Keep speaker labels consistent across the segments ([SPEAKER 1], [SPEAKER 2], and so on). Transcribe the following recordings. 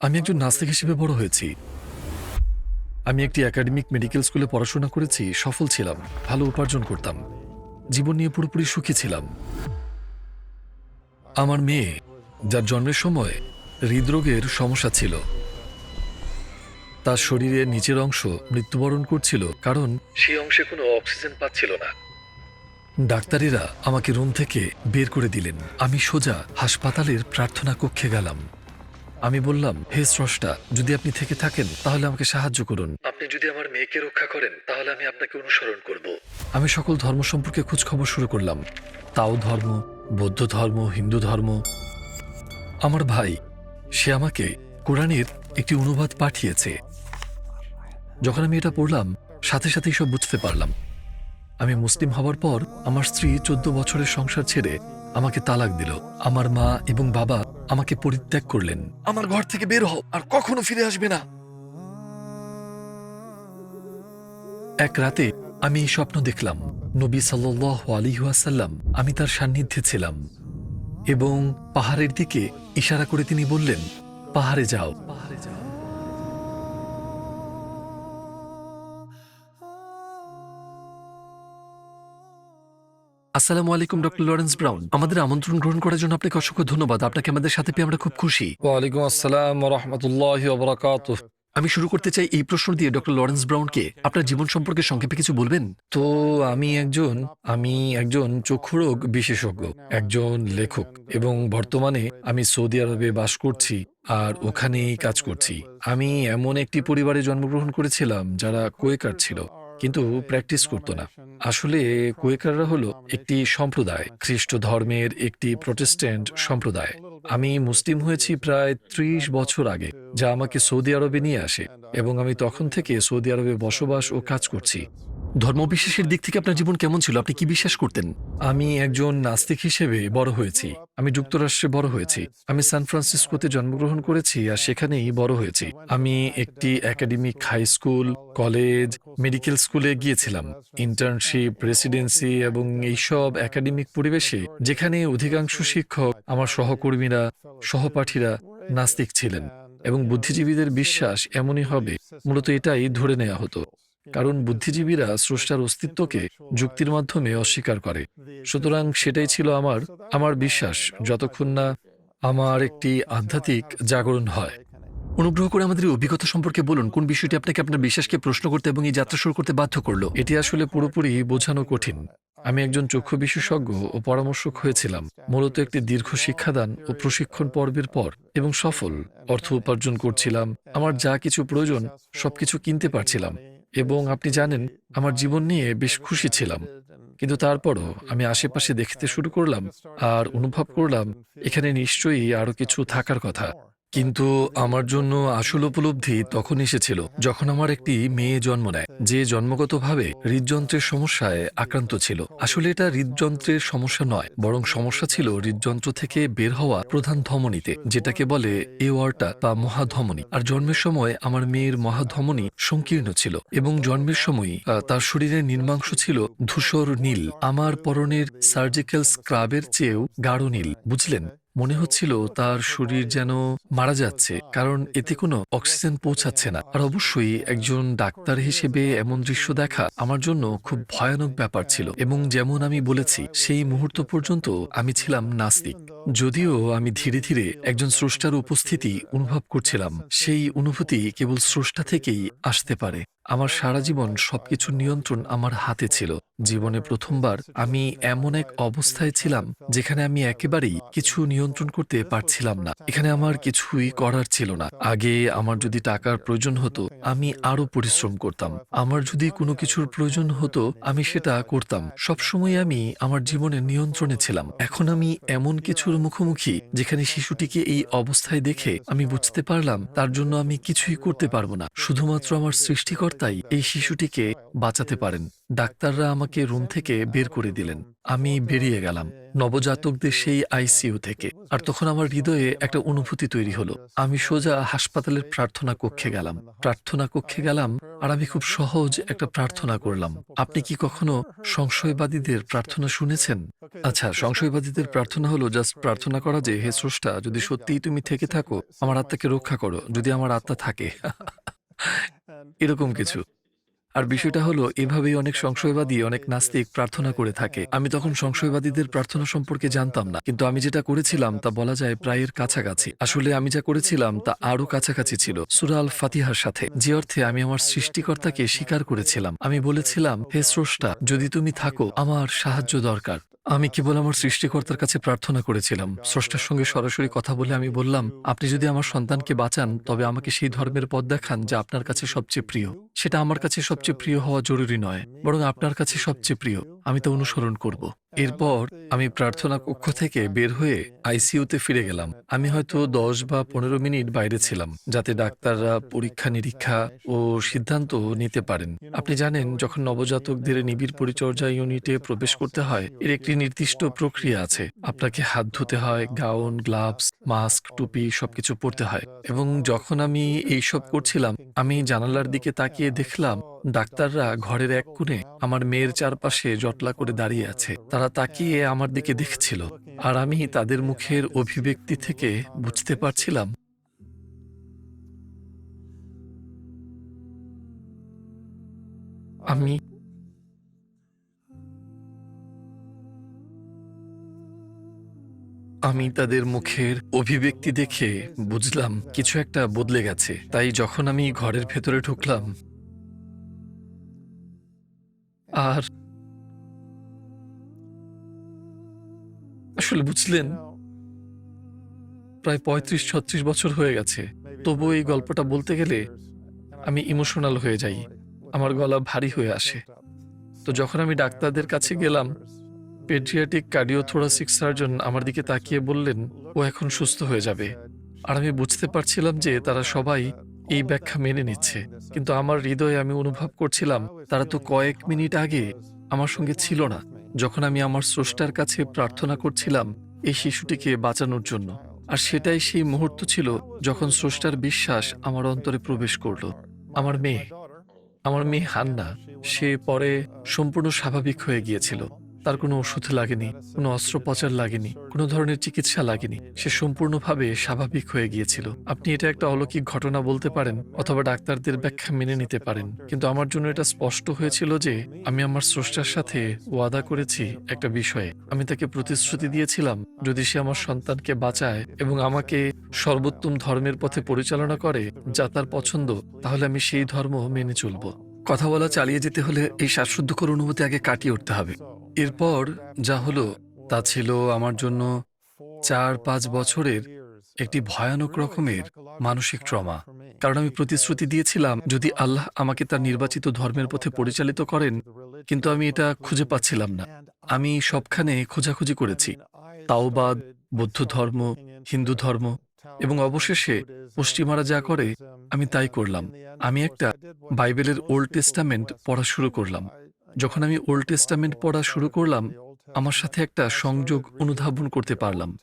[SPEAKER 1] আমি একজন নাস্তিক হিসেবে বড় হয়েছি। আমি একটি একাডেমিক মেডিকেল স্কুলে পড়াশোনা করেছি, সফল ছিলাম, ভালো উপার্জন করতাম, জীবন নিয়ে পুরোপুরি সুখী ছিলাম। আমার মেয়ে, যার জন্মের সময় হৃদরোগের সমস্যা ছিল, তার শরীরের নিচের অংশ মৃত্যুবরণ করছিল, কারণ সেই অংশে কোনো অক্সিজেন পাচ্ছিল না। ডাক্তারেরা আমাকে রুম থেকে বের করে দিলেন। আমি সোজা হাসপাতালের প্রার্থনা কক্ষে গেলাম। আমি বললাম হে স্রষ্টা যদি আপনি থেকে থাকেন তাহলে আমাকে সাহায্য করুন। আপনি যদি আমার মেয়েকে রক্ষা করেন তাহলে আমি আপনাকে অনুসরণ করব। আমি সকল ধর্ম সম্পর্কে খোঁজ খবর শুরু করলাম। তাও ধর্ম বৌদ্ধ ধর্ম হিন্দু ধর্ম। আমার ভাই সে আমাকে কোরআনের একটি অনুবাদ পাঠিয়েছে। যখন আমি এটা পড়লাম সাথে সাথেই সব বুঝতে পারলাম। আমি মুসলিম হওয়ার পর আমার স্ত্রী চোদ্দ বছরের সংসার ছেড়ে আমাকে তালাক দিল। আমার মা এবং বাবা আমাকে পরিত্যাগ করলেন। আমার ঘর থেকে বের হও আর কখনো ফিরে আসবে না। এক রাতে আমি এই স্বপ্ন দেখলাম। নবী সাল্লাহ আলিহাসাল্লাম আমি তার সান্নিধ্যে ছিলাম। এবং পাহাড়ের দিকে ইশারা করে তিনি বললেন পাহাড়ে যাও পাহাড়ে যাও। আসসালামু আলাইকুম ডক্টর লরেন্স ব্রাউন। আমাদের আমন্ত্রণ গ্রহণ করার জন্য আপনাকে অসংখ্য ধন্যবাদ। আপনাকে আমাদের সাথে পেয়ে আমরা খুব খুশি।
[SPEAKER 2] ওয়ালাইকুম আসসালাম রহমতুল্লাহ
[SPEAKER 1] আমি শুরু করতে চাই এই প্রশ্ন দিয়ে ডক্টর লরেন্স ব্রাউনকে। আপনার জীবন সম্পর্কে সংক্ষেপে কিছু বলবেন?
[SPEAKER 2] তো আমি একজন আমি একজন চক্ষুরোগ বিশেষজ্ঞ একজন লেখক এবং বর্তমানে আমি সৌদি আরবে বাস করছি আর ওখানেই কাজ করছি। আমি এমন একটি পরিবারে জন্মগ্রহণ করেছিলাম যারা কোয়েকার ছিল। কিন্তু প্র্যাকটিস করতো না। আসলে কুয়েকাররা হলো একটি সম্প্রদায়, খ্রিস্ট ধর্মের একটি প্রটেস্ট্যান্ট সম্প্রদায়। আমি মুসলিম হয়েছি প্রায় ত্রিশ বছর আগে, যা আমাকে সৌদি আরবে নিয়ে আসে এবং আমি তখন থেকে সৌদি আরবে বসবাস ও কাজ করছি।
[SPEAKER 1] ধর্মবিশ্বাসের দিক থেকে আপনার জীবন কেমন ছিল? আপনি কি বিশ্বাস করতেন?
[SPEAKER 2] আমি একজন নাস্তিক হিসেবে বড় হয়েছি। আমি যুক্তরাষ্ট্রে বড় হয়েছি। আমি সান ফ্রান্সিসকোতে জন্মগ্রহণ করেছি আর সেখানেই বড় হয়েছি। আমি একটি academic high school, college, medical স্কুলে গিয়েছিলাম। ইন্টার্নশিপ, রেসিডেন্সি এবং এইসব একাডেমিক পরিবেশে যেখানে অধিকাংশ শিক্ষক, আমার সহকর্মীরা, সহপাঠীরা নাস্তিক ছিলেন এবং বুদ্ধিজীবীদের বিশ্বাস এমনই হবে। মূলত এটাই ধরে নেওয়া হতো। কারণ বুদ্ধিজীবীরা স্রষ্টার অস্তিত্বকে যুক্তির মাধ্যমে অস্বীকার করে। সুতরাং সেটাই ছিল আমার আমার বিশ্বাস, যতক্ষণ না আমার একটি আধ্যাত্মিক জাগরণ হয়।
[SPEAKER 1] অনুগ্রহ করে আমাদের অভিজ্ঞতা সম্পর্কে বলুন, কোন বিষয়টি আপনাকে আপনার বিশ্বাসকে প্রশ্ন করতে এবং এই যাত্রা শুরু করতে বাধ্য করল?
[SPEAKER 2] এটি আসলে পুরোপুরি বোঝানো কঠিন। আমি একজন চক্ষু বিশেষজ্ঞ ও পরামর্শক হয়েছিলাম, মূলত একটি দীর্ঘ শিক্ষাদান ও প্রশিক্ষণ পর্বের পর, এবং সফল অর্থ উপার্জন করছিলাম, আমার যা কিছু প্রয়োজন সবকিছু কিনতে পারছিলাম। এবং আপনি জানেন, আমার জীবন নিয়ে বেশ খুশি ছিলাম। কিন্তু তারপরও আমি আশেপাশে দেখতে শুরু করলাম আর অনুভব করলাম, এখানে নিশ্চয়ই আরও কিছু থাকার কথা। কিন্তু আমার জন্য আসল উপলব্ধি তখন এসেছিল, যখন আমার একটি মেয়ে জন্ম নেয়, যে জন্মগতভাবে হৃদযন্ত্রের সমস্যায় আক্রান্ত ছিল। আসলে এটা হৃদযন্ত্রের সমস্যা নয়, বরং সমস্যা ছিল হৃদযন্ত্র থেকে বের হওয়া প্রধান ধমনীতে, যেটাকে বলে এওয়ার্টা বা মহাধমনী। আর জন্মের সময় আমার মেয়ের মহাধমনী সংকীর্ণ ছিল, এবং জন্মের সময় তার শরীরের নির্মাংশ ছিল ধূসর নীল। আমার পরনের সার্জিক্যাল স্ক্রাবের চেয়েও গাঢ় নীল, বুঝলেন? মনে হচ্ছিল তার শরীর যেন মারা যাচ্ছে, কারণ এতে কোনো অক্সিজেন পৌঁছাচ্ছে না। আর অবশ্যই একজন ডাক্তার হিসেবে এমন দৃশ্য দেখা আমার জন্য খুব ভয়ানক ব্যাপার ছিল এবং যেমন আমি বলেছি, সেই মুহূর্ত পর্যন্ত আমি ছিলাম নাস্তিক। যদিও আমি ধীরে ধীরে একজন স্রষ্টার উপস্থিতি অনুভব করছিলাম, সেই অনুভূতি কেবল স্রষ্টা থেকেই আসতে পারে। আমার সারা জীবন সবকিছুর নিয়ন্ত্রণ আমার হাতে ছিল। জীবনে প্রথমবার আমি এমন এক অবস্থায় ছিলাম, যেখানে আমি একেবারেই কিছু নিয়ন্ত্রণ করতে পারছিলাম না। এখানে আমার কিছুই করার ছিল না। আগে আমার যদি টাকার প্রয়োজন হতো, আমি আরও পরিশ্রম করতাম। আমার যদি কোনো কিছুর প্রয়োজন হতো, আমি সেটা করতাম। সবসময় আমি আমার জীবনের নিয়ন্ত্রণে ছিলাম। এখন আমি এমন কিছুর মুখোমুখি, যেখানে শিশুটিকে এই অবস্থায় দেখে আমি বুঝতে পারলাম তার জন্য আমি কিছুই করতে পারব না। শুধুমাত্র আমার সৃষ্টিকর্তাই এই শিশুটিকে
[SPEAKER 1] বাঁচাতে পারেন। ডাক্তাররা আমাকে রুম থেকে বের করে দিলেন। আমি বেরিয়ে গেলাম, নবজাতকদের সেই আইসিইউ থেকে। আর তখন আমার হৃদয়ে একটা অনুভূতি তৈরি হলো। আমি সোজা হাসপাতালের প্রার্থনা কক্ষে গেলাম। প্রার্থনা কক্ষে গেলাম আর আমি খুব সহজ একটা প্রার্থনা করলাম। আপনি কি কখনো সংশয়বাদীদের প্রার্থনা শুনেছেন? আচ্ছা সংশয়বাদীদের প্রার্থনা হলো জাস্ট প্রার্থনা করা যে, হে স্রষ্টা, যদি সত্যিই তুমি থেকে থাকো, আমার আত্মাকে রক্ষা করো, যদি আমার আত্মা থাকে। এরকম কিছু। আর বিষয়টা হলো, এভাবেই অনেক সংশয়বাদী, অনেক নাস্তিক প্রার্থনা করে থাকে। আমি তখন সংশয়বাদীদের প্রার্থনা সম্পর্কে জানতাম না, কিন্তু আমি যেটা করেছিলাম তা বলা যায় প্রায়ের কাছাকাছি। আসলে আমি যা করেছিলাম তা আরও কাছাকাছি ছিল সুরাল ফাতিহার সাথে। যে অর্থে আমি আমার সৃষ্টিকর্তাকে স্বীকার করেছিলাম, আমি বলেছিলাম, হে স্রষ্টা, যদি তুমি থাকো, আমার সাহায্য দরকার। আমি কেবল আমার সৃষ্টিকর্তার কাছে প্রার্থনা করেছিলাম। স্রষ্টার সঙ্গে সরাসরি কথা বলে আমি বললাম, আপনি যদি আমার সন্তানকে বাঁচান, তবে আমাকে সেই ধর্মের পথ দেখান যা আপনার কাছে সবচেয়ে প্রিয়। সেটা আমার কাছে সবচেয়ে প্রিয় হওয়া জরুরি নয়, বরং আপনার কাছে সবচেয়ে প্রিয়। আমি তা অনুসরণ করব। এরপর আমি প্রার্থনা কক্ষ থেকে বের হয়ে আইসিইউতে ফিরে গেলাম। আমি হয়তো দশ বা পনেরো মিনিট বাইরে ছিলাম যাতে ডাক্তাররা পরীক্ষা নিরীক্ষা ও সিদ্ধান্ত নিতে পারেন। আপনি জানেন যখন নবজাতকদের নিবিড় পরিচর্যা ইউনিটে প্রবেশ করতে হয় এর একটি নির্দিষ্ট প্রক্রিয়া আছে। আপনাকে হাত ধুতে হয় গাউন গ্লাভস মাস্ক টুপি সবকিছু পরতে হয়। এবং যখন আমি এইসব করছিলাম আমি জানালার দিকে তাকিয়ে দেখলাম ডাক্তাররা ঘরের এক কোণে আমার মেয়ের চারপাশে জটলা করে দাঁড়িয়ে আছে। তারা তাকিয়ে আমার দিকে দেখছিল, আর আমি তাদের মুখের অভিব্যক্তি থেকে বুঝতে পারছিলাম। আমি আমি তাদের মুখের অভিব্যক্তি দেখে বুঝলাম, কিছু একটা বদলে গেছে। তাই যখন আমি ঘরের ভেতরে ঢুকলাম আর আসলে বুঝলেন, প্রায় পঁয়ত্রিশ, ছত্রিশ বছর হয়ে গেছে। তবু এই গল্পটা বলতে গেলে আমি ইমোশনাল হয়ে যাই। আমার গলা ভারী হয়ে আসে। তো যখন আমি ডাক্তারদের কাছে গেলাম পেডিয়াটিক কার্ডিওথোরাসিক সার্জন আমার দিকে তাকিয়ে বললেন, ও এখন সুস্থ হয়ে যাবে। আর আমি বুঝতে পারছিলাম যে তারা সবাই এই ব্যাখ্যা মেনে নিচ্ছে। কিন্তু আমার হৃদয়ে আমি অনুভব করছিলাম, তারা তো কয়েক মিনিট আগে আমার সঙ্গে ছিল না, যখন আমি আমার স্রষ্টার কাছে প্রার্থনা করছিলাম এই শিশুটিকে বাঁচানোর জন্য। আর সেটাই সেই মুহূর্ত ছিল যখন স্রষ্টার বিশ্বাস আমার অন্তরে প্রবেশ করল। আমার মেয়ে আমার মেয়ে হান্না, সে পরে সম্পূর্ণ স্বাভাবিক হয়ে গিয়েছিল। তার কোনো ওষুধ লাগেনি, কোনো অস্ত্রোপচার লাগেনি, কোনো ধরনের চিকিৎসা লাগেনি। সে সম্পূর্ণভাবে স্বাভাবিক হয়ে গিয়েছিল। আপনি এটা একটা অলৌকিক ঘটনা বলতে পারেন অথবা ডাক্তারদের ব্যাখ্যা মেনে নিতে পারেন। কিন্তু আমার জন্য এটা স্পষ্ট হয়েছিল যে আমি আমার স্রষ্টার সাথে ওয়াদা করেছি একটা বিষয়ে। আমি তাকে প্রতিশ্রুতি দিয়েছিলাম, যদি সে আমার সন্তানকে বাঁচায় এবং আমাকে সর্বোত্তম ধর্মের পথে পরিচালনা করে যা তার পছন্দ, তাহলে আমি সেই ধর্ম মেনে চলব। কথা বলা চালিয়ে যেতে হলে এই শ্বাসরুদ্ধকর অনুভূতি আগে কাটিয়ে উঠতে হবে। এরপর যা হলো, তা ছিল আমার জন্য চার পাঁচ বছরের একটি ভয়ানক রকমের মানসিক ট্রমা। কারণ আমি প্রতিশ্রুতি দিয়েছিলাম, যদি আল্লাহ আমাকে তার নির্বাচিত ধর্মের পথে পরিচালিত করেন, কিন্তু আমি এটা খুঁজে পাচ্ছিলাম না। আমি সবখানে খোঁজাখুঁজি করেছি। তাওবাদ, বৌদ্ধ ধর্ম, হিন্দু ধর্ম এবং অবশেষে পশ্চিমারা যা করে, আমি তাই করলাম। আমি একটা বাইবেলের ওল্ড টেস্টামেন্ট পড়া শুরু করলাম। যখন আমি ওল্ড টেস্টামেন্ট পড়া শুরু করলাম আমার সাথে একটা সংযোগ অনুধাবন করতে পারলাম।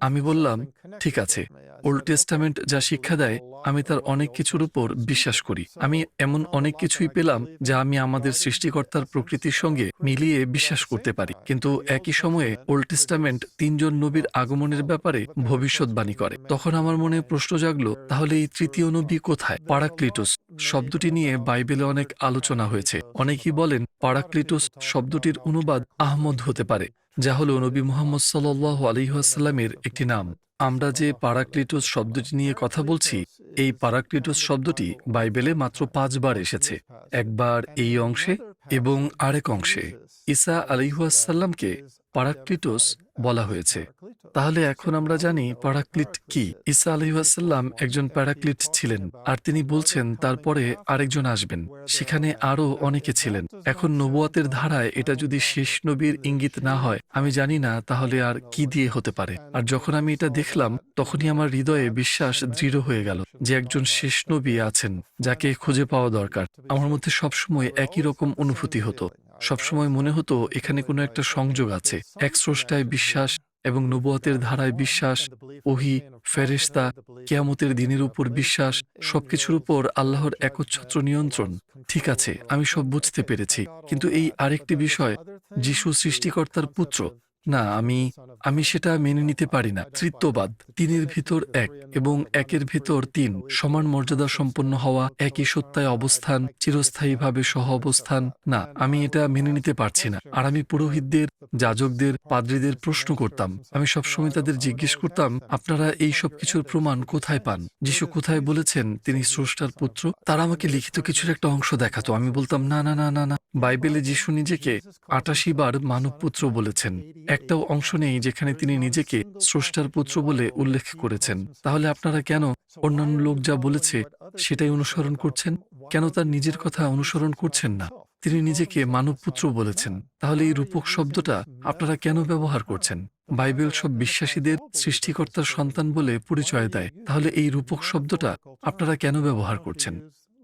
[SPEAKER 1] আমি বললাম, ঠিক আছে। ওল্ড টেস্টামেন্ট যা শিক্ষা দেয়, আমি তার অনেক কিছুর উপর বিশ্বাস করি। আমি এমন অনেক কিছুই পেলাম যা আমি আমাদের সৃষ্টিকর্তার প্রকৃতির সঙ্গে মিলিয়ে বিশ্বাস করতে পারি। কিন্তু একই সময়ে ওল্ড টেস্টামেন্ট তিনজন নবীর আগমনের ব্যাপারে ভবিষ্যৎবাণী করে। তখন আমার মনে প্রশ্ন জাগলো, তাহলে এই তৃতীয় নবী কোথায়? পারাক্লিটোস। শব্দটি নিয়ে বাইবেলে অনেক আলোচনা হয়েছে। অনেকেই বলেন, পারাক্লিটোস শব্দটির অনুবাদ আহমদ হতে পারে, যা হল নবী মোহাম্মদ সাল আলিহাসাল্লামের একটি নাম। আমরা যে পারাক্লিটোস শব্দটি নিয়ে কথা বলছি, এই পারাক্লিটোস শব্দটি বাইবেলে মাত্র পাঁচবার এসেছে, একবার এই অংশে এবং আরেক অংশে। ঈসা আলিহাসাল্লামকে
[SPEAKER 2] পারাক্লিটোস বলা হয়েছে। তাহলে এখন আমরা জানি প্যারাক্লিট কি। ঈসা আলহিহাসাল্লাম একজন প্যারাক্লিট ছিলেন, আর তিনি বলছেন, তারপরে আরেকজন আসবেন। সেখানে আরও অনেকে ছিলেন। এখন নবুয়াতের ধারায় এটা যদি শেষ নবীর ইঙ্গিত না হয়, আমি জানি না তাহলে আর কি দিয়ে হতে পারে। আর যখন আমি এটা দেখলাম, তখনই আমার হৃদয়ে বিশ্বাস দৃঢ় হয়ে গেল যে একজন শেষ নবী আছেন, যাকে খুঁজে পাওয়া দরকার। আমার মধ্যে সবসময় একই রকম অনুভূতি হতো। সবসময় মনে হতো এখানে কোনো একটা সংযোগ আছে। এক স্রষ্টায় বিশ্বাস এবং নবুয়াতের ধারায় বিশ্বাস, ওহি ফেরেস্তা কেয়ামতের দিনের উপর বিশ্বাস, সবকিছুর উপর আল্লাহর একচ্ছত্র নিয়ন্ত্রণ। ঠিক আছে, আমি সব বুঝতে পেরেছি। কিন্তু এই আরেকটি বিষয়, যিশু সৃষ্টিকর্তার পুত্র না, আমি আমি সেটা মেনে নিতে পারি না। তৃত্ববাদ, তিনের ভিতর এক এবং একের ভিতর তিন, সমান মর্যাদা সম্পন্ন হওয়া, একই সত্তায় অবস্থান, চিরস্থায়ীভাবে সহ অবস্থান, না, আমি এটা মেনে নিতে পারছি না। আর আমি পুরোহিতদের, যাজকদের, পাদ্রীদের প্রশ্ন করতাম। আমি সবসময় তাদের জিজ্ঞেস করতাম, আপনারা এই সব কিছুর প্রমাণ কোথায় পান? যিশু কোথায় বলেছেন, তিনি স্রষ্টার পুত্র। তারা আমাকে লিখিত কিছুর একটা অংশ দেখাতো। আমি বলতাম, না না না না না। বাইবেলে যিশু নিজেকে আটাশি বার মানব পুত্র বলেছেন। একটাও অংশ নেই যেখানে তিনি নিজেকে স্রষ্টার পুত্র বলে উল্লেখ করেছেন। তাহলে আপনারা কেন অন্যান্য লোক যা বলেছে সেটাই অনুসরণ করছেন? কেন তার নিজের কথা অনুসরণ করছেন না? তিনি নিজেকে মানবপুত্র বলেছেন। তাহলে এই রূপক শব্দটা আপনারা কেন ব্যবহার করছেন? বাইবেল সব বিশ্বাসীদের সৃষ্টিকর্তার সন্তান বলে পরিচয় দেয়। তাহলে এই রূপক শব্দটা আপনারা কেন ব্যবহার করছেন?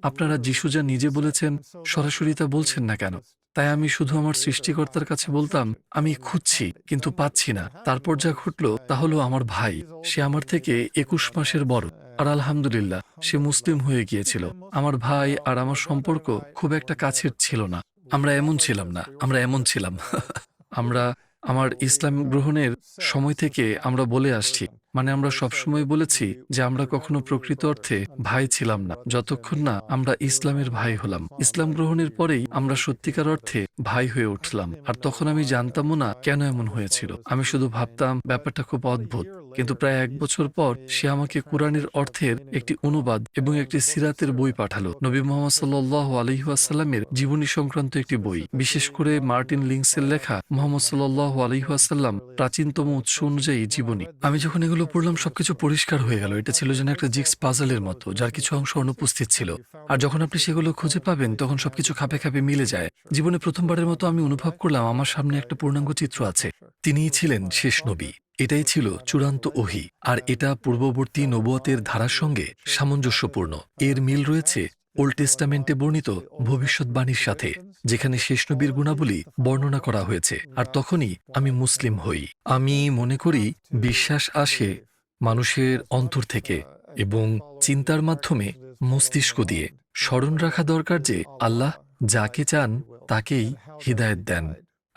[SPEAKER 2] আপনারা যিশু যা নিজে বলেছেন, সরাসরি তা বলছেন না কেন? তাই আমি শুধু আমার সৃষ্টিকর্তার কাছে বলতাম, আমি খুঁজছি, কিন্তু পাচ্ছি না। তারপর যা ঘটল, তা হলো আমার ভাই। সে আমার থেকে একুশ মাসের বড়। আর আলহামদুলিল্লাহ, সে মুসলিম হয়ে গিয়েছিল। আমার ভাই আর আমার সম্পর্ক খুব একটা কাছের ছিল না। আমরা এমন ছিলাম না, আমরা এমন ছিলাম। আমরা আমার ইসলাম গ্রহণের সময় থেকে আমরা বলে আসছি মানে আমরা সবসময় বলেছি যে আমরা কখনো প্রকৃত অর্থে ভাই ছিলাম না, যতক্ষণ না আমরা ইসলামের ভাই হলাম। ইসলাম গ্রহণের পরেই আমরা সত্যিকার অর্থে ভাই হয়ে উঠলাম, আর তখন আমি জানতামও না কেন এমন হয়েছিল। আমি শুধু ভাবতাম, ব্যাপারটা খুব অদ্ভুত। কিন্তু প্রায় এক বছর পর সে আমাকে কোরআনের অর্থের একটি অনুবাদ এবং একটি সিরাতের বই পাঠালো। নবী মোহাম্মদ সাল্লাহ আলহিহাসাল্লামের জীবনী সংক্রান্ত একটি বই। বিশেষ করে মার্টিন লিংসের লেখা মোহাম্মদ সাল্লাহ আলহিহাসাল্লাম প্রাচীনতম উৎস অনুযায়ী জীবনী। আমি যখন এগুলো পড়লাম সবকিছু পরিষ্কার হয়ে গেল। এটা ছিল যেন একটা জিক্স পাজলের মতো, যার কিছু অংশ অনুপস্থিত ছিল। আর যখন আপনি সেগুলো খুঁজে পাবেন, তখন সবকিছু খাপে খাপে মিলে যায়। জীবনে প্রথমবারের মতো আমি অনুভব করলাম আমার সামনে একটা পূর্ণাঙ্গ চিত্র আছে। তিনিই ছিলেন শেষ নবী। এটাই ছিল চূড়ান্ত ওহি, আর এটা পূর্ববর্তী নবুয়তের ধারার সঙ্গে সামঞ্জস্যপূর্ণ। এর মিল রয়েছে ওল্ড টেস্টামেন্টে বর্ণিত ভবিষ্যৎবাণীর সাথে, যেখানে শেষ নবীর গুণাবলী বর্ণনা করা হয়েছে, আর তখনই আমি মুসলিম হই। আমি মনে করি বিশ্বাস আসে মানুষের অন্তর থেকে এবং চিন্তার মাধ্যমে মস্তিষ্ক দিয়ে। স্মরণ রাখা দরকার যে আল্লাহ যাকে চান তাকেই হৃদায়ত দেন।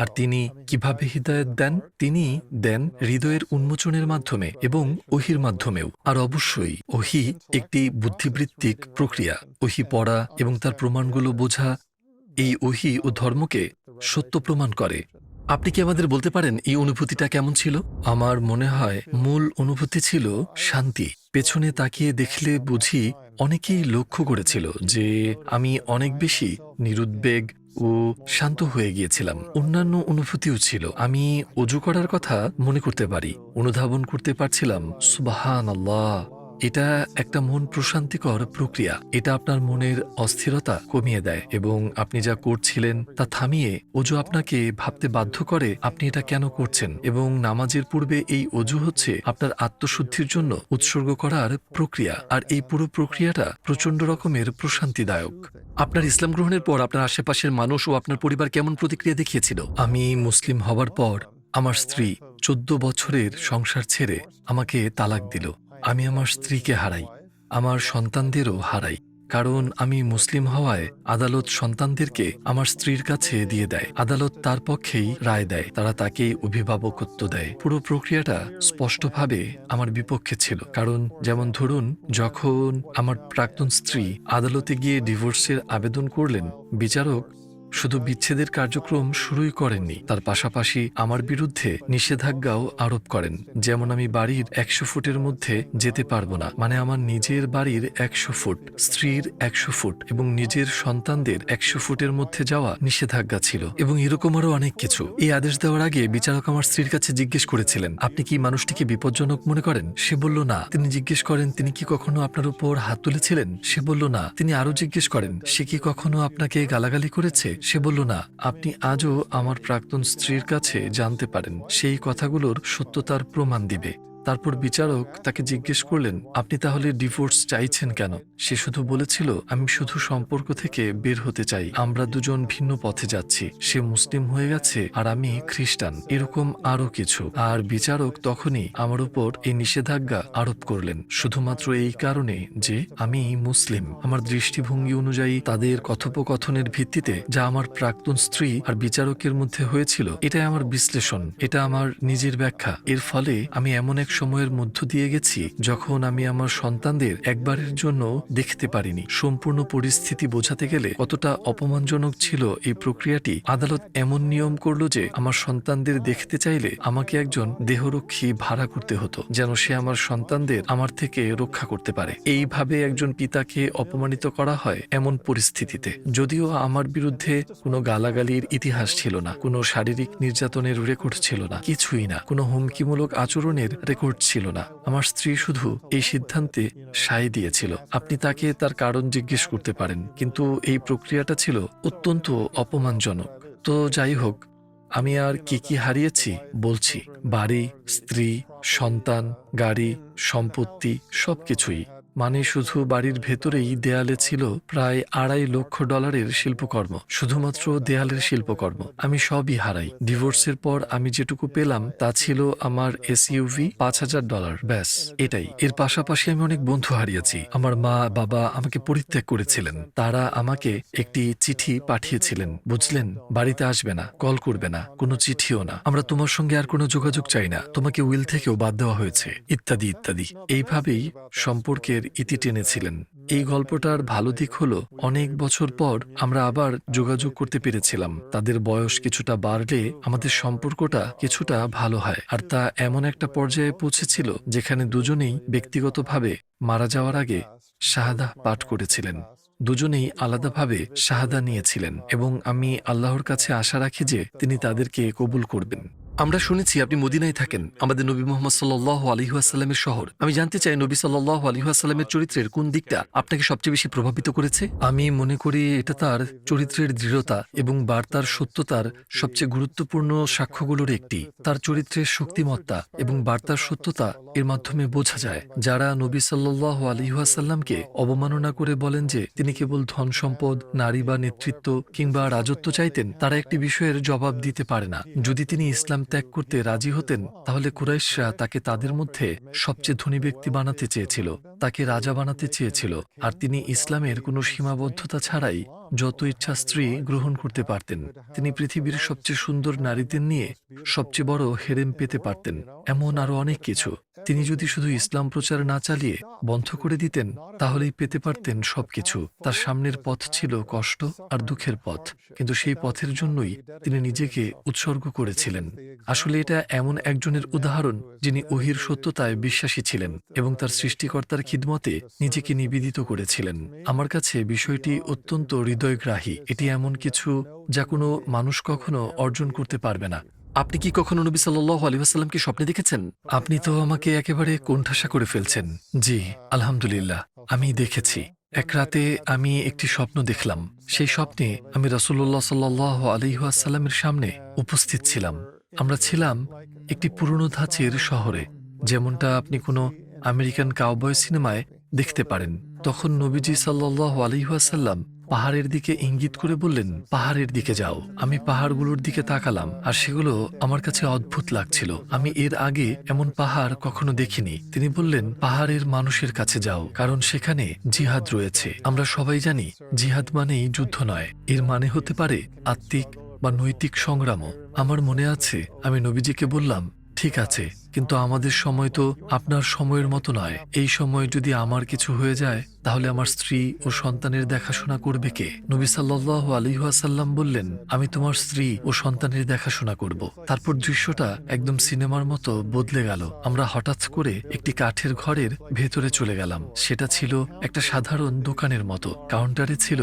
[SPEAKER 2] আর তিনি কীভাবে হৃদায়ত দেন? তিনি দেন হৃদয়ের উন্মোচনের মাধ্যমে এবং ওহির মাধ্যমেও। আর অবশ্যই, ওহি একটি বুদ্ধিবৃত্তিক প্রক্রিয়া। ওহি পড়া এবং তার প্রমাণগুলো বোঝা, এই ওহি ও ধর্মকে সত্য প্রমাণ করে। আপনি কি আমাদের বলতে পারেন এই অনুভূতিটা কেমন ছিল? আমার মনে হয় মূল অনুভূতি ছিল শান্তি। পেছনে তাকিয়ে দেখলে বুঝি অনেকেই লক্ষ্য করেছিল যে আমি অনেক বেশি নিরুদ্বেগ ও শান্ত হয়ে গিয়েছিলাম। অন্যান্য অনুভূতিও ছিল। আমি অজু করার কথা মনে করতে পারি। অনুধাবন করতে পারছিলাম। সুবাহান আল্লাহ এটা একটা মন প্রশান্তিকর প্রক্রিয়া। এটা আপনার মনের অস্থিরতা কমিয়ে দেয় এবং আপনি যা করছিলেন তা থামিয়ে অজু আপনাকে ভাবতে বাধ্য করে আপনি এটা কেন করছেন এবং নামাজের পূর্বে এই অজু হচ্ছে আপনার আত্মশুদ্ধির জন্য উৎসর্গ করার প্রক্রিয়া। আর এই পুরো প্রক্রিয়াটা প্রচণ্ড রকমের প্রশান্তিদায়ক। আপনার ইসলাম গ্রহণের পর আপনার আশেপাশের মানুষ ও আপনার পরিবার কেমন প্রতিক্রিয়া দেখিয়েছিল? আমি মুসলিম হওয়ার পর আমার স্ত্রী চোদ্দ বছরের সংসার ছেড়ে আমাকে তালাক দিল। আমি আমার স্ত্রীকে হারাই, আমার সন্তানদেরও হারাই, কারণ আমি মুসলিম হওয়ায় আদালত সন্তানদেরকে আমার স্ত্রীর কাছে দিয়ে দেয়। আদালত তার পক্ষেই রায় দেয়, তারা তাকে অভিভাবকত্ব দেয়। পুরো প্রক্রিয়াটা স্পষ্টভাবে আমার বিপক্ষে ছিল, কারণ যেমন ধরুন, যখন আমার প্রাক্তন স্ত্রী আদালতে গিয়ে ডিভোর্সের আবেদন করলেন, বিচারক
[SPEAKER 1] শুধু বিচ্ছেদের কার্যক্রম শুরুই করেননি, তার পাশাপাশি আমার বিরুদ্ধে নিষেধাজ্ঞাও আরোপ করেন, যেমন আমি বাড়ির একশো ফুটের মধ্যে যেতে পারব না মানে আমার নিজের বাড়ির একশো ফুট, স্ত্রীর একশো ফুট এবং নিজের সন্তানদের একশো ফুটের মধ্যে যাওয়া নিষেধাজ্ঞা ছিল এবং এরকম আরও অনেক কিছু। এই আদেশ দেওয়ার আগে বিচারক আমার স্ত্রীর কাছে জিজ্ঞেস করেছিলেন, আপনি কি মানুষটিকে বিপজ্জনক মনে করেন? সে বলল, না। তিনি জিজ্ঞেস করেন, তিনি কি কখনো আপনার উপর হাত তুলেছিলেন? সে বলল, না। তিনি আরও জিজ্ঞেস করেন, সে কি কখনো আপনাকে গালাগালি করেছে? সে বলল, না, আপনি আজও আমার প্রাক্তন স্ত্রীর কাছে জানতে পারেন। সেই কথাগুলোর সত্যতার প্রমাণ দিবে। তারপর বিচারক তাকে জিজ্ঞেস করলেন, আপনি তাহলে ডিভোর্স চাইছেন কেন? সে শুধু বলেছিল, আমি শুধু সম্পর্ক থেকে বের হতে চাই। আমরা দুজন ভিন্ন পথে যাচ্ছি। সে মুসলিম হয়ে গেছে আর আমি খ্রিস্টান। এরকম আরও কিছু। আর বিচারক তখনই আমার উপর এই নিষেধাজ্ঞা আরোপ করলেন, শুধুমাত্র এই কারণে যে আমি মুসলিম। আমার দৃষ্টিভঙ্গি অনুযায়ী তাদের কথোপকথনের ভিত্তিতে যা আমার প্রাক্তন স্ত্রী আর বিচারকের মধ্যে হয়েছিল, এটাই আমার বিশ্লেষণ, এটা আমার নিজের ব্যাখ্যা। এর ফলে আমি এমন এক সময়ের মধ্য দিয়ে গেছি যখন আমি আমার সন্তানদের একবারের জন্য দেখতে পারিনি। সম্পূর্ণ পরিস্থিতি বোঝাতে গেলে কতটা অপমানজনক ছিল এই প্রক্রিয়াটি, আদালত এমন নিয়ম করল যে আমার সন্তানদের দেখতে চাইলে আমাকে একজন দেহরক্ষী ভাড়া করতে হতো, যেন সে আমার সন্তানদের আমার থেকে রক্ষা করতে পারে। এইভাবে একজন পিতাকে অপমানিত করা হয় এমন পরিস্থিতিতে। যদিও আমার বিরুদ্ধে কোনো গালাগালির ইতিহাস ছিল না, কোনো শারীরিক নির্যাতনের রেকর্ড ছিল না, কিছুই না। কোনো হুমকিমূলক আচরণের রেকর্ড ছিল না। আমার স্ত্রী শুধু এই সিদ্ধান্তে সায় দিয়েছিল। আপনি তাকে তার কারণ জিজ্ঞেস করতে পারেন, কিন্তু এই প্রক্রিয়াটা ছিল অত্যন্ত অপমানজনক। তো যাই হোক, আমি আর কি কি হারিয়েছি বলছি। বাড়ি, স্ত্রী, সন্তান, গাড়ি, সম্পত্তি, সবকিছুই। মানে শুধু বাড়ির ভেতরেই দেয়ালে ছিল প্রায় আড়াই লক্ষ ডলারের শিল্পকর্ম, শুধুমাত্র দেয়ালের শিল্পকর্ম। আমি সবই হারাই। ডিভোর্সের পর আমি যেটুকু পেলাম, তা ছিল আমার এসইউভি পাঁচ হাজার ডলার। ব্যাস, এটাই। এর পাশাপাশি আমি অনেক বন্ধু হারিয়েছি। আমার মা, বাবা আমাকে পরিত্যাগ করেছিলেন। তারা আমাকে একটি চিঠি পাঠিয়েছিলেন। বুঝলেন, বাড়িতে আসবে না, কল করবে না, কোনো চিঠিও না। আমরা তোমার সঙ্গে আর কোনো যোগাযোগ চাই না। তোমাকে উইল থেকেও বাদ দেওয়া হয়েছে। ইত্যাদি ইত্যাদি। এইভাবেই সম্পর্কের ইতি টেনেছিলেন। এই গল্পটার ভালো দিক হলো, অনেক বছর পর আমরা আবার যোগাযোগ করতে পেরেছিলাম। তাদের বয়স কিছুটা বাড়লে আমাদের সম্পর্কটা কিছুটা ভালো হয়। আর তা এমন একটা পর্যায়ে পৌঁছেছিল, যেখানে দুজনেই ব্যক্তিগতভাবে মারা যাওয়ার আগে শাহাদা পাঠ করেছিলেন। দুজনেই আলাদাভাবে শাহাদা নিয়েছিলেন এবং আমি আল্লাহর কাছে আশা রাখি যে তিনি তাদেরকে কবুল করবেন। আমরা শুনেছি আপনি মদিনায় থাকেন। আমাদের নবী মোহাম্মদ সাল্লাহ আলহিহাসাল্লামের শহর। আমি জানতে চাই নবী সাল্লাহ আলহিহাসাল্লামের চরিত্রের কোন দিকটা আপনাকে সবচেয়ে বেশি প্রভাবিত করেছে? আমি মনে করি এটা তার চরিত্রের দৃঢ়তা এবং বার্তার সত্যতার সবচেয়ে গুরুত্বপূর্ণ সাক্ষ্যগুলোর একটি। তার চরিত্রের শক্তিমত্তা এবং বার্তার সত্যতা এর মাধ্যমে বোঝা যায়। যারা নবী সাল্লাহ আলহিহাসাল্লামকে অবমাননা করে বলেন যে তিনি কেবল ধন সম্পদ, নারী বা নেতৃত্ব কিংবা রাজত্ব চাইতেন, তারা একটি বিষয়ের জবাব দিতে পারে না। যদি তিনি ইসলাম ত্যাগ করতে রাজি হতেন, তাহলে কুরাইশরা তাকে তাদের মধ্যে সবচেয়ে ধনী ব্যক্তি বানাতে চেয়েছিল, তাকে রাজা বানাতে চেয়েছিল, আর তিনি ইসলামের কোনো সীমাবদ্ধতা ছাড়াই যত ইচ্ছা স্ত্রী গ্রহণ করতে পারতেন। তিনি পৃথিবীর সবচেয়ে সুন্দর নারীদের নিয়ে সবচেয়ে বড় হেরেম পেতে পারতেন, এমন আরও অনেক কিছু। তিনি যদি শুধু ইসলাম প্রচার না চালিয়ে বন্ধ করে দিতেন, তাহলেই পেতে পারতেন সবকিছু। তার সামনের পথ ছিল কষ্ট আর দুঃখের পথ, কিন্তু সেই পথের জন্যই তিনি নিজেকে উৎসর্গ করেছিলেন। আসলে এটা এমন একজনের উদাহরণ যিনি ওহির সত্যতায় বিশ্বাসী ছিলেন এবং তার সৃষ্টিকর্তার খিদমতে নিজেকে নিবেদিত করেছিলেন। আমার কাছে বিষয়টি অত্যন্ত হৃদয়গ্রাহী। এটি এমন কিছু যা কোনো মানুষ কখনো অর্জন করতে পারবে না। আপনি কি কখনো নবী সাল্লাহ আলহামকে স্বপ্নে দেখেছেন? আপনি তো আমাকে একেবারে কোণঠাসা করে ফেলছেন। জি, আলহামদুলিল্লাহ, আমি দেখেছি। এক রাতে আমি একটি স্বপ্ন দেখলাম। সেই স্বপ্নে আমি রসুল্লাহ সাল্লাহ আলিহাসাল্লামের সামনে উপস্থিত ছিলাম। আমরা ছিলাম একটি পুরনো ধাঁচের শহরে, যেমনটা আপনি কোনো আমেরিকান কাউবয় সিনেমায় দেখতে পারেন। তখন নবীজি সাল্লাহ আলিহাসাল্লাম পাহাড়ের দিকে ইঙ্গিত করে বললেন, পাহাড়ের দিকে যাও। আমি পাহাড়গুলোর দিকে তাকালাম, আর সেগুলো আমার কাছে অদ্ভুত লাগছিল। আমি এর আগে এমন পাহাড় কখনো দেখিনি। তিনি বললেন, পাহাড়ের মানুষের কাছে যাও, কারণ সেখানে জিহাদ রয়েছে। আমরা সবাই জানি, জিহাদ মানেই যুদ্ধ নয়। এর মানে হতে পারে আত্মিক বা নৈতিক সংগ্রামও। আমার মনে আছে, আমি নবীজিকে বললাম ঠিক আছে, কিন্তু আমাদের সময় তো আপনার সময়ের মতো নয়। এই সময় যদি আমার কিছু হয়ে যায়, তাহলে আমার স্ত্রী ও সন্তানের দেখাশোনা করবে কে? নবী সাল্লাহ আলিহাসাল্লাম বললেন, আমি তোমার স্ত্রী ও সন্তানের দেখাশোনা করব। তারপর দৃশ্যটা একদম সিনেমার মতো বদলে গেল। আমরা হঠাৎ করে একটি কাঠের ঘরের ভেতরে চলে গেলাম। সেটা ছিল একটা সাধারণ দোকানের মতো। কাউন্টারে ছিল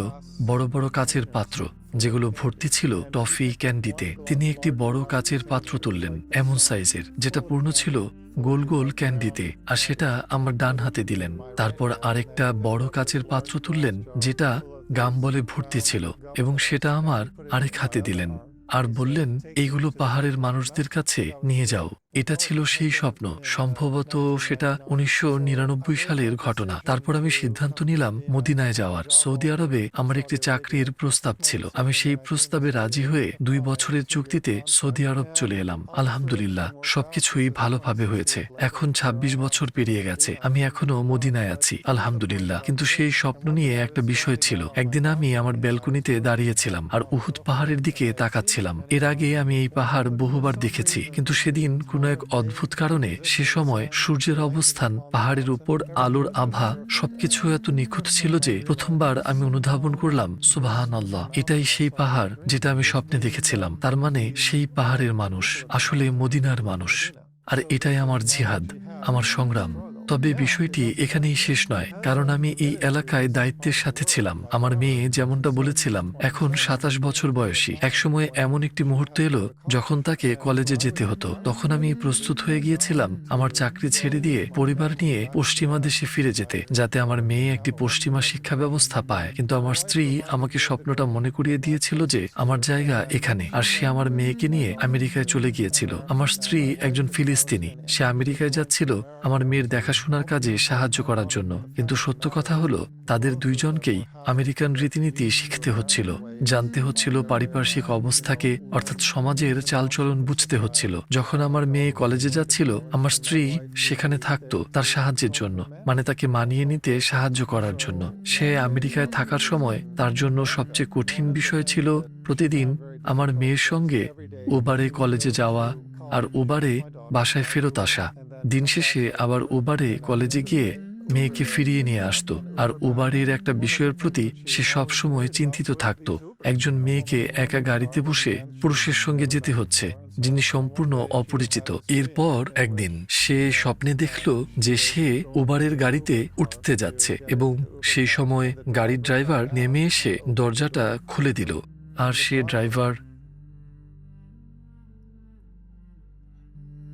[SPEAKER 1] বড় বড় কাচের পাত্র। যেগুলো ভর্তি ছিল টফি ক্যান্ডিতে। তিনি একটি বড় কাচের পাত্র তুললেন, এমন সাইজের, যেটা পূর্ণ ছিল গোল গোল ক্যান্ডিতে, আর সেটা আমার ডান হাতে দিলেন। তারপর আরেকটা বড় কাচের পাত্র তুললেন, যেটা গাম বলে ভর্তি ছিল, এবং সেটা আমার আরেক হাতে দিলেন। আর বললেন, এইগুলো পাহাড়ের মানুষদের কাছে নিয়ে যাও। এটা ছিল সেই স্বপ্ন। সম্ভবত সেটা উনিশশো নিরানব্বই সালের ঘটনা। তারপর আমি সিদ্ধান্ত নিলাম মদিনায় যাওয়ার। সৌদি আরবে আমার একটি চাকরির প্রস্তাব ছিল। আমি সেই প্রস্তাবে রাজি হয়ে দুই বছরের চুক্তিতে সৌদি আরব চলে এলাম। আলহামদুলিল্লাহ, সবকিছুই ভালোভাবে হয়েছে। এখন ২৬ বছর পেরিয়ে গেছে। আমি এখনও মদিনায় আছি। আলহামদুলিল্লাহ। কিন্তু সেই স্বপ্ন নিয়ে একটা বিষয় ছিল। একদিন আমি আমার ব্যালকনিতে দাঁড়িয়েছিলাম আর উহুদ পাহাড়ের দিকে তাকাচ্ছিলাম। এর আগে আমি এই পাহাড় বহুবার দেখেছি। কিন্তু সেদিন কোনো এক অদ্ভুত কারণে সে সময় সূর্যের অবস্থান, পাহাড়ের উপর আলোর আভা, সবকিছু এত নিখুঁত ছিল যে প্রথমবার আমি অনুধাবন করলাম সুবাহান আল্লাহ এটাই সেই পাহাড় যেটা আমি স্বপ্নে দেখেছিলাম। তার মানে সেই পাহাড়ের মানুষ, আসলে মদিনার মানুষ। আর এটাই আমার জিহাদ, আমার সংগ্রাম। তবে বিষয়টি এখানেই শেষ নয়, কারণ আমি এই এলাকায় দায়িত্বের সাথে ছিলাম। আমার মেয়ে যেমনটা বলেছিলাম, এখন সাতাশ বছর বয়সী। একসময় এমন একটি মুহূর্ত এলো, যখন তাকে কলেজে যেতে হতো। তখন আমি প্রস্তুত হয়ে গিয়েছিলাম আমার চাকরি ছেড়ে দিয়ে পরিবার নিয়ে পশ্চিমা দেশে ফিরে যেতে, যাতে আমার মেয়ে একটি পশ্চিমা শিক্ষা ব্যবস্থা পায়। কিন্তু আমার স্ত্রী আমাকে স্বপ্নটা মনে করিয়ে দিয়েছিল যে আমার জায়গা এখানে, আর সে আমার মেয়েকে নিয়ে আমেরিকায় চলে গিয়েছিল। আমার স্ত্রী একজন ফিলিস্তিনি, সে আমেরিকায় যাচ্ছিল, আমার মেয়ের দেখাশোনার কাজে সাহায্য করার জন্য। কিন্তু সত্য কথা হলো, তাদের দুইজনকেই আমেরিকান রীতিনীতি শিখতে হচ্ছিল, জানতে হচ্ছিল পারিপার্শ্বিক অবস্থাকে, অর্থাৎ সমাজের চালচলন বুঝতে হচ্ছিল। যখন আমার মেয়ে কলেজে যাচ্ছিল, আমার স্ত্রী সেখানে থাকতো তার সাহায্যের জন্য মানে তাকে মানিয়ে নিতে সাহায্য করার জন্য। সে আমেরিকায় থাকার সময় তার জন্য সবচেয়ে কঠিন বিষয় ছিল প্রতিদিন আমার মেয়ের সঙ্গে ওবারে কলেজে যাওয়া আর ওবারে বাসায় ফেরত আসা। দিন শেষে আবার উবারে কলেজে গিয়ে মেয়েকে ফিরিয়ে নিয়ে আসতো। আর উবারের একটা বিষয়ের প্রতি সে সবসময় চিন্তিত থাকতো। একজন মেয়েকে একা গাড়িতে বসে পুরুষের সঙ্গে যেতে হচ্ছে, যিনি সম্পূর্ণ অপরিচিত। এরপর একদিন সে স্বপ্নে দেখল যে সে উবারের গাড়িতে উঠতে যাচ্ছে এবং সেই সময় গাড়ির ড্রাইভার নেমে এসে দরজাটা খুলে দিল। আর সে ড্রাইভার,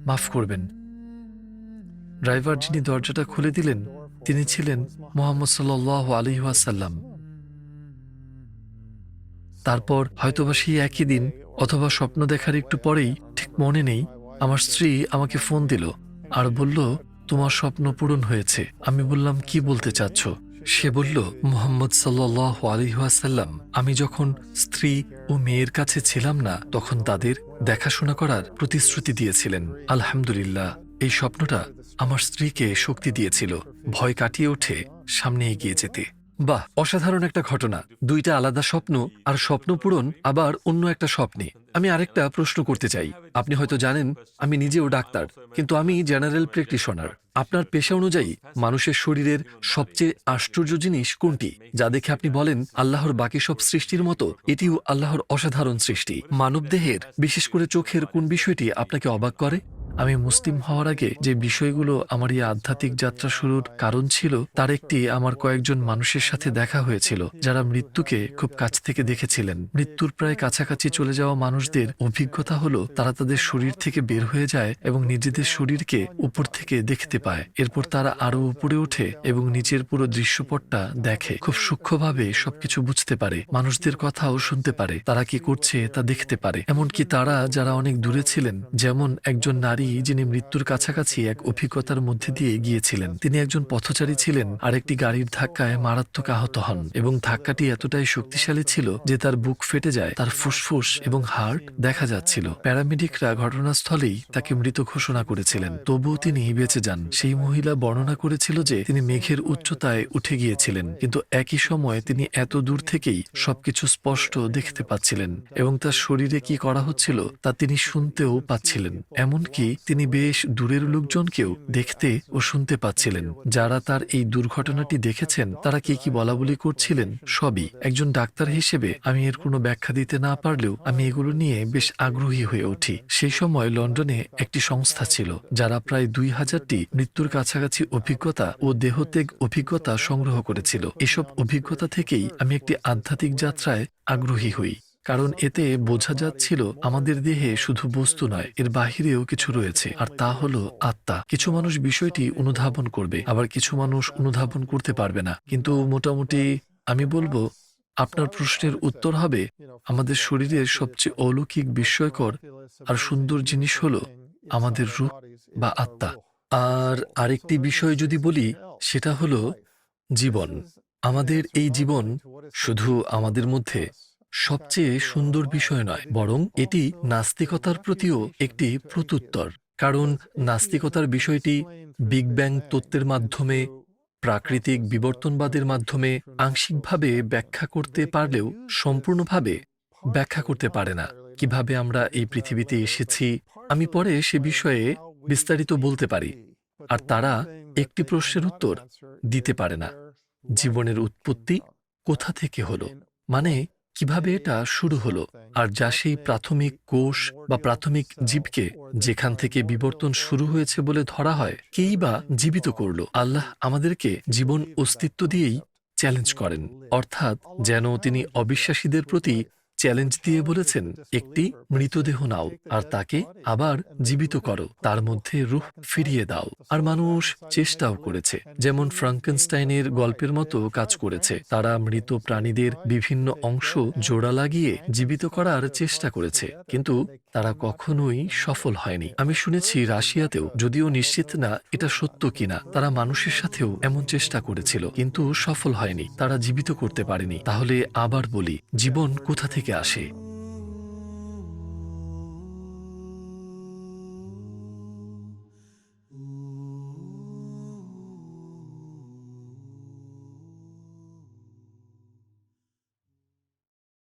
[SPEAKER 1] মাফ করবেন ড্রাইভার যিনি দরজাটা খুলে দিলেন, তিনি ছিলেন মোহাম্মদ সাল্ল আলী ওয়াসাল্লাম। তারপর হয়তোবা সেই একই দিন অথবা স্বপ্ন দেখার একটু পরেই ঠিক মনে নেই, আমার স্ত্রী আমাকে ফোন দিল আর বলল, তোমার স্বপ্ন পূরণ হয়েছে। আমি বললাম, কি বলতে চাচ্ছ? সে বলল, মোহাম্মদ সাল্লাহ আলিহাসাল্লাম আমি যখন স্ত্রী ও মেয়ের কাছে ছিলাম না, তখন তাদের দেখাশোনা করার প্রতিশ্রুতি দিয়েছিলেন। আলহামদুলিল্লাহ, এই স্বপ্নটা আমার স্ত্রীকে শক্তি দিয়েছিল, ভয় কাটিয়ে উঠে সামনে এগিয়ে যেতে। বাহ, অসাধারণ একটা ঘটনা। দুইটা আলাদা স্বপ্ন আর স্বপ্ন পূরণ, আবার অন্য একটা স্বপ্নে। আমি আরেকটা প্রশ্ন করতে চাই। আপনি হয়তো জানেন, আমি নিজেও ডাক্তার, কিন্তু আমি জেনারেল প্র্যাকটিশনার। আপনার পেশা অনুযায়ী, মানুষের শরীরের সবচেয়ে আশ্চর্য জিনিস কোনটি? যা দেখে আপনি বলেন, আল্লাহর বাকি সব সৃষ্টির মতো, এটিও আল্লাহর অসাধারণ সৃষ্টি। মানবদেহের, বিশেষ করে চোখের, কোন বিষয়টি আপনাকে অবাক করে? আমি মুসলিম হওয়ার আগে যে বিষয়গুলো আমার এই আধ্যাত্মিক যাত্রা শুরুর কারণ ছিল, তার একটি আমার কয়েকজন মানুষের সাথে দেখা হয়েছিল, যারা মৃত্যুকে খুব কাছ থেকে দেখেছিলেন। মৃত্যুর প্রায় কাছাকাছি চলে যাওয়া মানুষদের অভিজ্ঞতা হলো, তারা তাদের শরীর থেকে বের হয়ে যায় এবং নিজেদের শরীরকে উপর থেকে দেখতে পায়। এরপর তারা আরও উপরে ওঠে এবং নিচের পুরো দৃশ্যপটটা দেখে। খুব সূক্ষ্মভাবে সবকিছু বুঝতে পারে, মানুষদের কথাও শুনতে পারে, তারা কি করছে তা দেখতে পারে। এমনকি তারা যারা অনেক দূরে ছিলেন, যেমন একজন নারী যিনি মৃত্যুর কাছাকাছি এক অভিজ্ঞতার মধ্যে দিয়ে গিয়েছিলেন, তিনি একজন পথচারী ছিলেন আর একটি গাড়ির ধাক্কায় মারাত্মক আহত হন এবং ধাক্কাটি এতটাই শক্তিশালী ছিল যে তার বুক ফেটে যায়, তার ফুসফুস এবং হার্ট দেখা যাচ্ছিল। প্যারামেডিকরা ঘটনাস্থলেই তাকে মৃত ঘোষণা করেছিলেন। তবুও তিনি বেঁচে যান। সেই মহিলা বর্ণনা করেছিল যে তিনি মেঘের উচ্চতায় উঠে গিয়েছিলেন, কিন্তু একই সময়ে তিনি এত দূর থেকেই সবকিছু স্পষ্ট দেখতে পাচ্ছিলেন এবং তার শরীরে কি করা হচ্ছিল তা তিনি শুনতেও পাচ্ছিলেন। এমনকি তিনি বেশ দূরের লোকজনকেও দেখতে ও শুনতে পাচ্ছিলেন। যারা তার এই দুর্ঘটনাটি দেখেছেন, তারা কি কি বলা বলি করছিলেন, সবই। একজন ডাক্তার হিসেবে আমি এর কোনো ব্যাখ্যা দিতে না পারলেও আমি এগুলো নিয়ে বেশ আগ্রহী হয়ে উঠি। সেই সময় লন্ডনে একটি সংস্থা ছিল, যারা প্রায় দুই হাজারটি মৃত্যুর কাছাকাছি অভিজ্ঞতা ও দেহত্যাগ অভিজ্ঞতা সংগ্রহ করেছিল। এসব অভিজ্ঞতা থেকেই আমি একটি আধ্যাত্মিক যাত্রায় আগ্রহী হই। কারণ এতে বোঝা যাচ্ছিল আমাদের দেহে শুধু বস্তু নয়, এর বাহিরেও কিছু রয়েছে। আর তা হলো আত্মা। কিছু মানুষ বিষয়টি অনুধাবন করবে, আবার কিছু মানুষ অনুধাবন করতে পারবে না। কিন্তু মোটামুটি আমি বলব, আপনার প্রশ্নের উত্তর হবে, আমাদের শরীরের সবচেয়ে অলৌকিক বিস্ময়কর আর সুন্দর জিনিস হলো আমাদের রূপ বা আত্মা। আর আরেকটি বিষয় যদি বলি, সেটা হলো জীবন। আমাদের এই জীবন শুধু আমাদের মধ্যে সবচেয়ে সুন্দর বিষয় নয়, বরং এটি নাস্তিকতার প্রতিও একটি প্রত্যুত্তর। কারণ নাস্তিকতার বিষয়টি বিগ ব্যাং তত্ত্বের মাধ্যমে, প্রাকৃতিক বিবর্তনবাদের মাধ্যমে আংশিকভাবে ব্যাখ্যা করতে পারলেও সম্পূর্ণভাবে ব্যাখ্যা করতে পারে না। কীভাবে আমরা এই পৃথিবীতে এসেছি, আমি পরে সে বিষয়ে বিস্তারিত বলতে পারি। আর তারা একটি প্রশ্নের উত্তর দিতে পারে না। জীবনের উৎপত্তি কোথা থেকে হলো? মানে কীভাবে এটা শুরু হলো আর যা সেই প্রাথমিক কোষ বা প্রাথমিক জীবকে যেখান থেকে বিবর্তন শুরু হয়েছে বলে ধরা হয়, কেই বা জীবিত করল। আল্লাহ আমাদেরকে জীবন অস্তিত্ব দিয়েই চ্যালেঞ্জ করেন, অর্থাৎ যেন তিনি অবিশ্বাসীদের প্রতি চ্যালেঞ্জ দিয়ে বলেছেন, একটি মৃতদেহ নাও, আর তাকে আবার জীবিত করো, তার মধ্যে রূহ ফিরিয়ে দাও। আর মানুষ চেষ্টাও করেছে, যেমন ফ্রাঙ্কেনস্টাইনের গল্পের মতো কাজ করেছে। তারা মৃত প্রাণীদের বিভিন্ন অংশ জোড়া লাগিয়ে জীবিত করার চেষ্টা করেছে, কিন্তু তারা কখনোই সফল হয়নি। আমি শুনেছি রাশিয়াতেও, যদিও নিশ্চিত না এটা সত্য কিনা, তারা মানুষের সাথেও এমন চেষ্টা করেছিল, কিন্তু সফল হয়নি, তারা জীবিত করতে পারেনি। তাহলে আবার বলি, জীবন কোথা থেকে আসে?